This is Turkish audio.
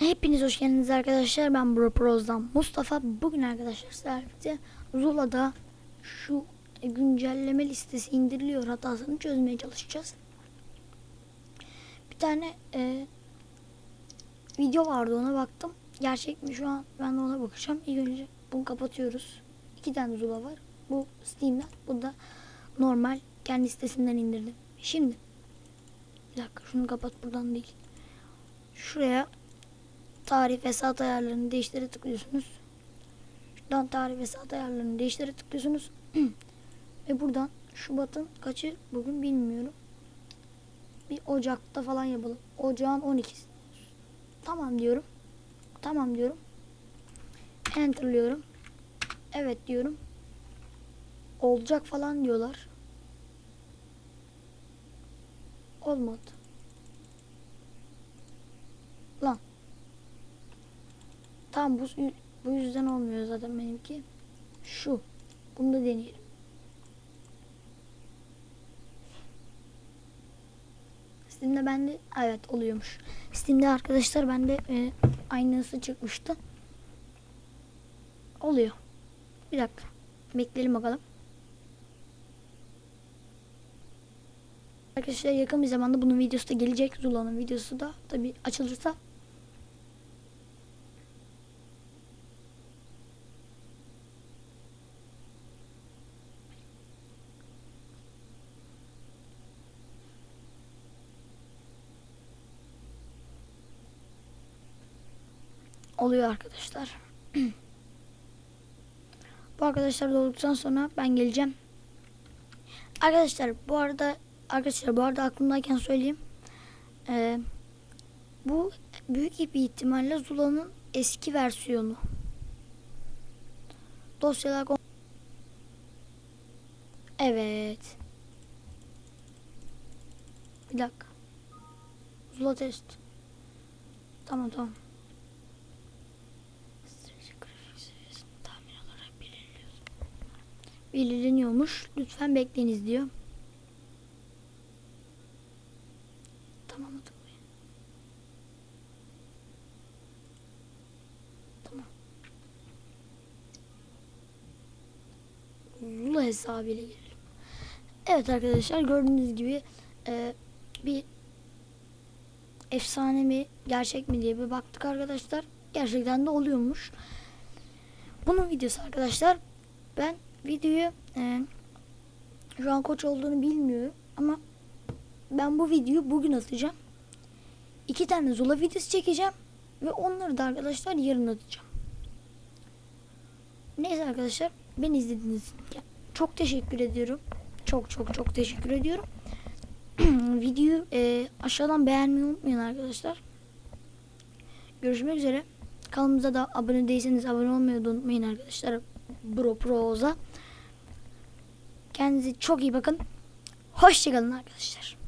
Hepiniz hoş geldiniz arkadaşlar. Ben Bro Proz'dan Mustafa. Bugün arkadaşlar birlikte Zula'da şu güncelleme listesi indiriliyor hatasını çözmeye çalışacağız. Bir tane e, video vardı ona baktım. Gerçek mi şu an ben de ona bakacağım. İlk önce bunu kapatıyoruz. İki tane Zula var. Bu Steam'den. Bu da normal kendi sitesinden indirdim. Şimdi bir dakika şunu kapat buradan değil. Şuraya tarih ve saat ayarlarını değiştire tıklıyorsunuz. Şuradan tarih ve saat ayarlarını değiştire tıklıyorsunuz. ve buradan Şubat'ın kaçı bugün bilmiyorum. Bir Ocak'ta falan yapalım. Ocağın 12'si. Tamam diyorum. Tamam diyorum. Enter'lıyorum. Evet diyorum. Olacak falan diyorlar. Olmadı. Lan. Tamam bu, bu yüzden olmuyor zaten benimki. Şu. Bunu da deneyelim. Steam'de bende evet oluyormuş. Steam'de arkadaşlar bende e, aynısı çıkmıştı. Oluyor. Bir dakika. Bekleyelim bakalım. Arkadaşlar yakın bir zamanda bunun videosu da gelecek. Zula'nın videosu da tabi açılırsa oluyor arkadaşlar. bu arkadaşlar dolduktan sonra ben geleceğim. Arkadaşlar bu arada arkadaşlar bu arada aklımdayken söyleyeyim. Ee, bu büyük bir ihtimalle Zula'nın eski versiyonu. Dosyalar Evet. Bir dakika. Zula test. Tamam tamam. Belirleniyormuş. Lütfen bekleyiniz diyor. Tamam tıklayın. Tamam. Zula hesabıyla girelim. Evet arkadaşlar gördüğünüz gibi e, bir efsane mi gerçek mi diye bir baktık arkadaşlar. Gerçekten de oluyormuş. Bunun videosu arkadaşlar. Ben videoyu e, şu koç olduğunu bilmiyorum ama ben bu videoyu bugün atacağım. İki tane Zula videosu çekeceğim ve onları da arkadaşlar yarın atacağım. Neyse arkadaşlar beni izlediğiniz için çok teşekkür ediyorum. Çok çok çok teşekkür ediyorum. Videoyu e, aşağıdan beğenmeyi unutmayın arkadaşlar. Görüşmek üzere. Kanalımıza da abone değilseniz abone olmayı unutmayın arkadaşlar. Bro Pro'za. Kendinize çok iyi bakın. Hoşçakalın arkadaşlar.